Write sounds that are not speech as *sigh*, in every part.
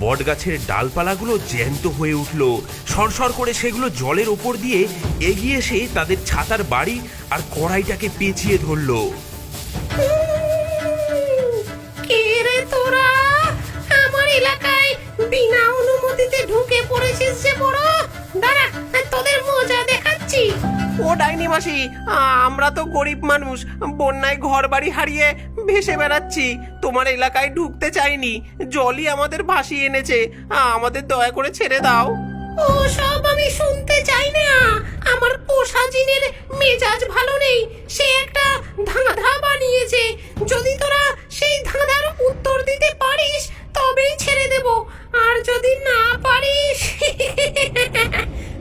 বটগাছের ডালপালাগুলো জ্যান্ত হয়ে উঠল। সরসর করে সেগুলো জলের ওপর দিয়ে এগিয়ে এসে তাদের ছাতার বাড়ি আর কড়াইটাকে পেঁচিয়ে ধরলো। বিনা অনুমতিতে ঢুকে পড়েছিস যে বড়? দাঁড়া, তোদের মজা দেখাচ্ছি। ও ডাইনি মাসি, আমরা তো গরিব মানুষ, বন্যায় ঘর বাড়ি হারিয়ে ভেসে বেড়াচ্ছি। তোমার এলাকায় ঢুকতে চাইনি, জলই আমাদের ভাসিয়ে এনেছে, আমাদের দয়া করে ছেড়ে দাও। ও, সব আমি শুনতে চাই না। আমার পোষা জিনের মেজাজ ভালো নেই, সে একটা ধাঁধা বানিয়েছে। যদি তোরা সেই ধাঁধার উত্তর দিতে পারিস, তবেই ছেড়ে দেব। আর যদি না পারিস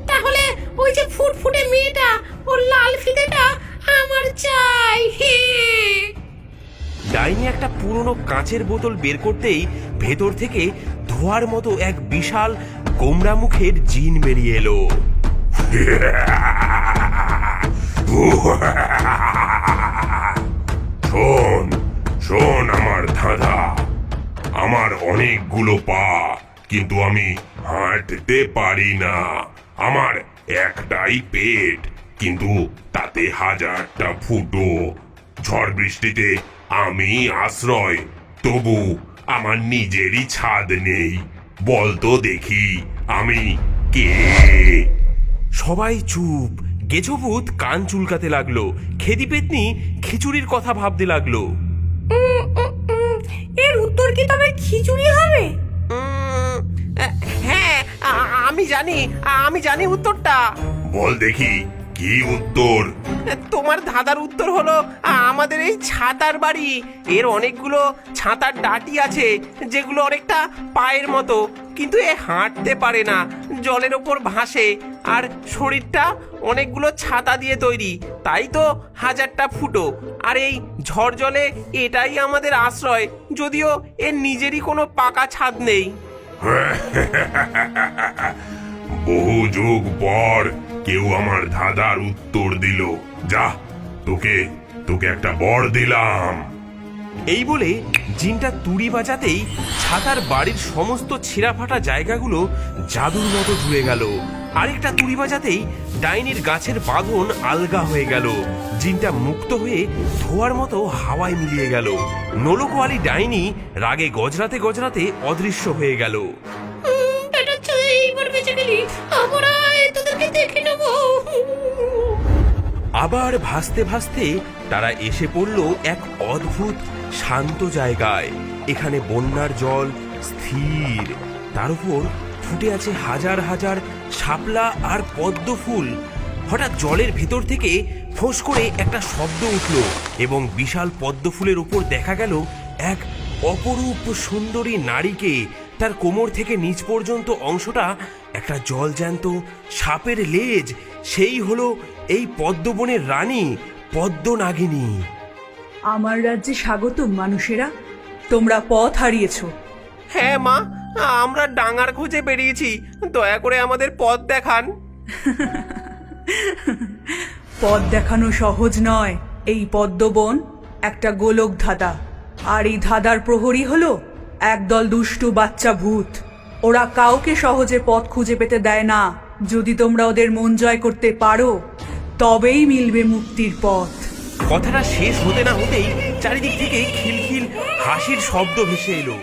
তাহলে ওই যে ফুটফুটে মেয়েটা ওর লাল ফিতেটা আমার চাই। হে ডাইনি একটা পুরনো কাঁচের বোতল বের করতেই ভেতর থেকে ধোয়ার মতো এক বিশাল গোমরা মুখের জিন বেরিয়ে এলো। শোন শোন আমার ধাঁধা। আমার অনেকগুলো পা কিন্তু আমি হাঁটতে পারি না। আমার একটাই পেট কিন্তু তাতে হাজারটা ফুটো। ঝড় বৃষ্টিতে আমি আশ্রয় তবু আমার নিজেরই ছাদ নেই। বল তো দেখি আমি কে? সবাই চুপ। গেছভূত কান চুলকাতে লাগল। খেদি পেতনি খিচুড়ির কথা ভাবতে লাগল। এর উত্তর কি তবে খিচুড়ি হবে? জানি আমি জানি উত্তরটা। বল দেখি কি উত্তর? তোমার ধাঁধার উত্তর হলো আমাদের এই ছাতার বাড়ি। এর অনেকগুলো ছাতার ডাটি আছে যেগুলো অনেকটা পায়ের মতো কিন্তু এ হাঁটতে পারে না জলের ওপর ভাসে আর শরীরটা অনেকগুলো ছাতা দিয়ে তৈরি তাই তো হাজারটা ফুটো। আর এই ঝড় জলে এটাই আমাদের আশ্রয় যদিও এর নিজেরই কোনো পাকা ছাদ নেই। *laughs* বহু যুগ পর কেউ আমার ধাঁধার উত্তর দিল। যা, তোকে তোকে একটা বর দিলাম। এই বলে জিনটা তুড়ি বাজাতেই ছাতার বাড়ির সমস্ত ছিঁড়া ফাটা জায়গাগুলো জাদুর মতো ধুয়ে গেল। আরেকটা তুড়ি বাজাতেই ডাইনির গাছের বাঁধন আলগা হয়ে গেল। জিনটা মুক্ত হয়ে ধোয়ার মতো হাওয়ায় মিলিয়ে গেল। নোলকোয়ালি ডাইনি রাগে গজরাতে গজরাতে অদৃশ্য হয়ে গেল। আবার ভাসতে ভাসতে তারা এসে পড়ল এক অদ্ভুত শান্ত জায়গায়। এখানে বন্যার জল স্থির। তার উপর ফুটে আছে হাজার হাজার শাপলা আর পদ্ম ফুল। হঠাৎ জলের ভেতর থেকে ফোঁস করে একটা শব্দ উঠল এবং বিশাল পদ্ম ফুলের উপর দেখা গেল এক অপরূপ সুন্দরী নারীকে। তার কোমর থেকে নিচ পর্যন্ত অংশটা একটা জলজ্যান্ত সাপের লেজ। সেই হলো এই পদ্মবনের রানী পদ্ম নাগিনী আমার রাজ্যে স্বাগতম, মানুষেরা। তোমরা পথ হারিয়েছো। হ্যাঁ মা আমরা ডাঙার খুঁজে বেরিয়েছি। দয়া করে আমাদের পথ দেখান। পথ দেখানো সহজ নয়। এই পদ্মবন একটা গোলক ধাঁধা। আর এই ধাঁধার প্রহরী হলো একদল দুষ্টু বাচ্চা ভূত। ওরা কাউকে সহজে পথ খুঁজে পেতে দেয় না। যদি তোমরা ওদের মন জয় করতে পারো তবেই মিলবে মুক্তির পথ। কথাটা শেষ হতে না হতেই চারিদিক থেকে খিলখিল হাসির শব্দ ভেসে এলো।